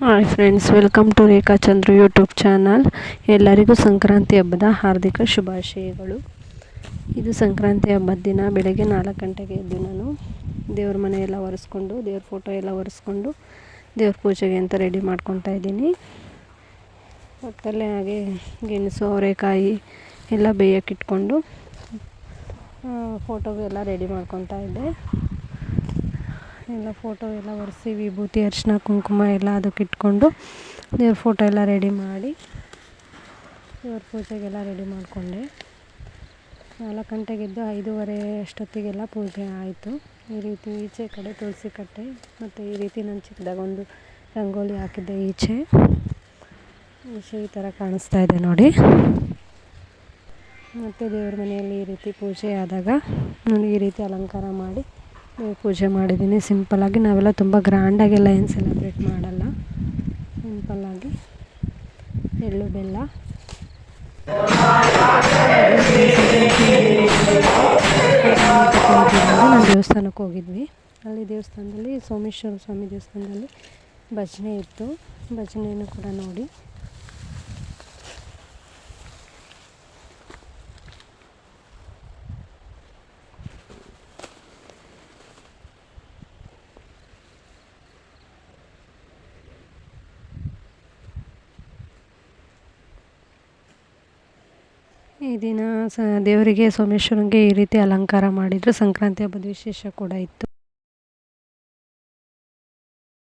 Hi friends welcome to Rekha Chandra YouTube channel ಎಲ್ಲರಿಗೂ ಸಂಕ್ರಾಂತಿ ಹಬ್ಬದ ಹಾರ್ದಿಕ ಶುಭಾಶಯಗಳು. ಇದು ಸಂಕ್ರಾಂತಿ ಹಬ್ಬದ ದಿನ, ಬೆಳಗ್ಗೆ ನಾಲ್ಕು ಗಂಟೆಗೆ ಎದ್ದು ನಾನು ದೇವ್ರ ಮನೆ ಎಲ್ಲ ಒರೆಸ್ಕೊಂಡು, ದೇವ್ರ ಫೋಟೋ ಎಲ್ಲ ಒರೆಸ್ಕೊಂಡು, ದೇವ್ರ ಪೂಜೆಗೆ ಅಂತ ರೆಡಿ ಮಾಡ್ಕೊತಾ ಇದ್ದೀನಿ. ಮತ್ತಲ್ಲೇ ಹಾಗೆ ಗೆಣಸು, ಅವರೆಕಾಯಿ ಎಲ್ಲ ಬೇಯೋಕ್ಕಿಟ್ಕೊಂಡು ಫೋಟೋಗೆಲ್ಲ ರೆಡಿ ಮಾಡ್ಕೊತಾ ಇದ್ದೆ. ಎಲ್ಲ ಫೋಟೋ ಎಲ್ಲ ಒರೆಸಿ, ವಿಭೂತಿ, ಅರಿಶಿನ, ಕುಂಕುಮ ಎಲ್ಲ ಅದಕ್ಕೆ ಇಟ್ಕೊಂಡು ದೇವ್ರ ಫೋಟೋ ಎಲ್ಲ ರೆಡಿ ಮಾಡಿ, ದೇವ್ರ ಪೂಜೆಗೆಲ್ಲ ರೆಡಿ ಮಾಡಿಕೊಂಡೆ. ನಾಲ್ಕು ಗಂಟೆಗೆದ್ದು ಐದೂವರೆ ಅಷ್ಟೊತ್ತಿಗೆಲ್ಲ ಪೂಜೆ ಆಯಿತು. ಈ ರೀತಿ ಈಚೆ ಕಡೆ ತುಳಸಿ ಕಟ್ಟೆ ಮತ್ತು ಈ ರೀತಿ ನಾನು ಚಿಕ್ಕದಾಗ ಒಂದು ರಂಗೋಲಿ ಹಾಕಿದ್ದೆ ಈಚೆ. ಈಚೆ ಈ ಥರ ಕಾಣಿಸ್ತಾ ಇದೆ ನೋಡಿ. ಮತ್ತು ದೇವ್ರ ಮನೆಯಲ್ಲಿ ಈ ರೀತಿ ಪೂಜೆ ಆದಾಗ ನಾನು ಈ ರೀತಿ ಅಲಂಕಾರ ಮಾಡಿ ಪೂಜೆ ಮಾಡಿದ್ದೀನಿ. ಸಿಂಪಲ್ಲಾಗಿ ನಾವೆಲ್ಲ ತುಂಬ ಗ್ರ್ಯಾಂಡಾಗೆಲ್ಲ ಏನು ಸೆಲೆಬ್ರೇಟ್ ಮಾಡಲ್ಲ. ಸಿಂಪಲ್ಲಾಗಿ ಎಳ್ಳು, ಬೆಲ್ಲ. ನಾವು ದೇವಸ್ಥಾನಕ್ಕೆ ಹೋಗಿದ್ವಿ. ಅಲ್ಲಿ ದೇವಸ್ಥಾನದಲ್ಲಿ ಸೋಮೇಶ್ವರ ಸ್ವಾಮಿ ದೇವಸ್ಥಾನದಲ್ಲಿ ಭಜನೆ ಇತ್ತು. ಭಜನೆಯನ್ನು ಕೂಡ ನೋಡಿ ಈ ದಿನ ಸ ದೇವರಿಗೆ ಸೋಮೇಶ್ವರನಿಗೆ ಈ ರೀತಿ ಅಲಂಕಾರ ಮಾಡಿದರು. ಸಂಕ್ರಾಂತಿ ಹಬ್ಬದ ವಿಶೇಷ ಕೂಡ ಇತ್ತು.